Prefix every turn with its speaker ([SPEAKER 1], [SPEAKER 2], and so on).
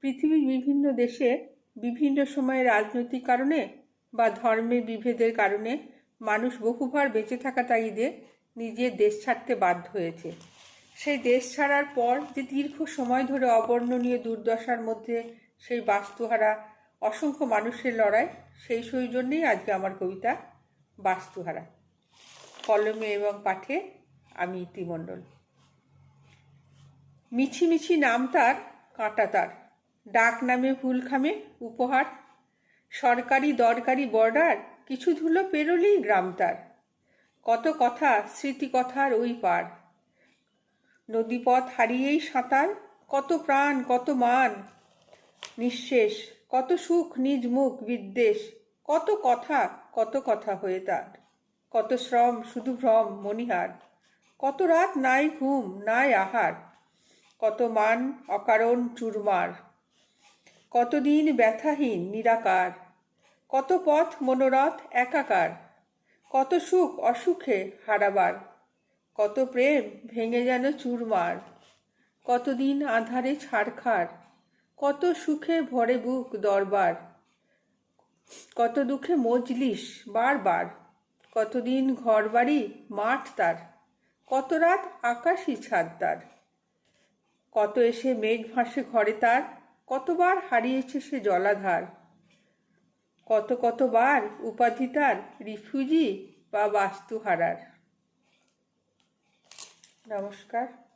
[SPEAKER 1] পৃথিবীর বিভিন্ন দেশে বিভিন্ন সময়ে রাজনৈতিক কারণে বা ধর্মের বিভেদের কারণে মানুষ বহুবার বেঁচে থাকা তাগিদে নিজের দেশ ছাড়তে বাধ্য হয়েছে। সেই দেশ ছাড়ার পর যে দীর্ঘ সময় ধরে অবর্ণনীয় দুর্দশার মধ্যে সেই বাস্তুহারা অসংখ্য মানুষের লড়াই, সেই সৌজন্যেই আজকে আমার কবিতা বাস্তুহারা। কলমে এবং পাঠে আমি ইতিমণ্ডল। মিছি মিছি নাম তার, কাঁটা তার। ডাক নামে ভুল খামে উপহার। সরকারি দরকারি বর্ডার, কিছু ধুলো পেরোলেই গ্রাম তার। কত কথা, স্মৃতিকথার ওই পার। নদীপথ হারিয়েই সাঁতার, কত প্রাণ, কত মান। নিঃশেষ, কত সুখ, নিজ মুখ বিদ্বেষ, কত কথা কত কথা হয়ে তার। কত শ্রম, শুধু ভ্রম, মণিহার। কত রাত নাই ঘুম, নাই আহার। কত মান, অকারণ, চুরমার। কতদিন ব্যথাহীন, নিরাকার। কত পথ মনোরথ, একাকার। কত সুখ, অসুখে হারাবার। কত প্রেম ভেঙে যেন চুরমার। কতদিন আধারে ছাড়খার। কত সুখে ভরে বুক দরবার। কত দুঃখে মজলিস বারবার। কতদিন ঘর বাড়ি মাঠ তার। কত রাত আকাশই ছাদ তার। কত এসে মেঘ ভাসে ঘরে তার। কতবার হারিয়েছে সে জলাধার? কত কতবার উপাধি তার রিফিউজি বা বাস্তুহারার? নমস্কার।